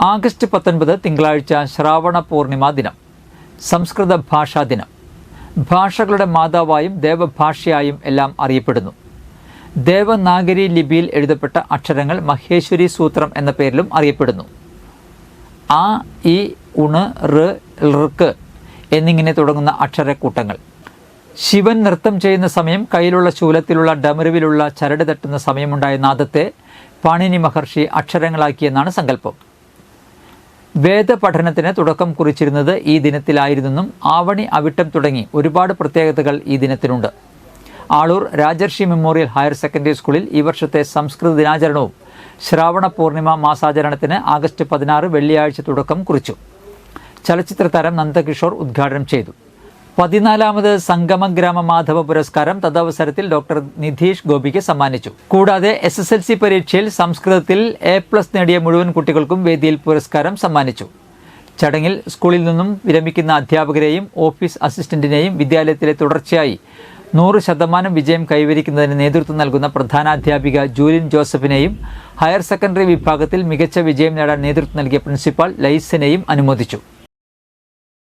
August പത്തൊൻപത് തിങ്കളാഴ്ച ശ്രാവണ പൂർണിമ ദിനം. സംസ്കൃത ഭാഷാ ദിനം. ഭാഷകളുടെ മാതാവായും ദേവഭാഷയായും എല്ലാം അറിയപ്പെടുന്നു. ദേവനാഗരി ലിപിയിൽ എഴുതപ്പെട്ട അക്ഷരങ്ങൾ മഹേശ്വരി സൂത്രം എന്ന പേരിലും അറിയപ്പെടുന്നു. ആ ഇ ഉണ് ഋക്ക് എന്നിങ്ങനെ തുടങ്ങുന്ന അക്ഷരക്കൂട്ടങ്ങൾ. ശിവൻ നൃത്തം ചെയ്യുന്ന സമയം കയ്യിലുള്ള ശൂലത്തിലുള്ള ഡമരുവിലുള്ള ചരട് തട്ടുന്ന സമയമുണ്ടായ നാദത്തെ പാണിനി മഹർഷി അക്ഷരങ്ങളാക്കിയെന്നാണ് സങ്കല്പം. വേദപഠനത്തിന് തുടക്കം കുറിച്ചിരുന്നത് ഈ ദിനത്തിലായിരുന്നെന്നും ആവണി അവിട്ടം തുടങ്ങി ഒരുപാട് പ്രത്യേകതകൾ ഈ ദിനത്തിനുണ്ട്. Aloor Rajarshi memorial higher secondary സ്കൂളിൽ ഈ വർഷത്തെ സംസ്കൃത ദിനാചരണവും ശ്രാവണ പൂർണിമ മാസാചരണത്തിന് ആഗസ്റ്റ് പതിനാറ് വെള്ളിയാഴ്ച തുടക്കം കുറിച്ചു. ചലച്ചിത്ര താരം നന്ദകിഷോർ ഉദ്ഘാടനം ചെയ്തു. പതിനാലാമത് സംഗമഗ്രാമ മാധവ പുരസ്കാരം തദവസരത്തിൽ ഡോക്ടർ നിധീഷ് ഗോപിക്ക് സമ്മാനിച്ചു. കൂടാതെ എസ് എസ് എൽ സി പരീക്ഷയിൽ സംസ്കൃതത്തിൽ എ പ്ലസ് നേടിയ മുഴുവൻ കുട്ടികൾക്കും വേദിയിൽ പുരസ്കാരം സമ്മാനിച്ചു. ചടങ്ങിൽ സ്കൂളിൽ നിന്നും വിരമിക്കുന്ന അധ്യാപകരെയും ഓഫീസ് അസിസ്റ്റന്റിനെയും വിദ്യാലയത്തിലെ തുടർച്ചയായി നൂറ് ശതമാനം വിജയം കൈവരിക്കുന്നതിന് നേതൃത്വം നൽകുന്ന പ്രധാനാധ്യാപിക ജൂലിൻ ജോസഫിനെയും ഹയർ സെക്കൻഡറി വിഭാഗത്തിൽ മികച്ച വിജയം നേടാൻ നേതൃത്വം നൽകിയ പ്രിൻസിപ്പാൾ ലൈസിനെയും അനുമോദിച്ചു.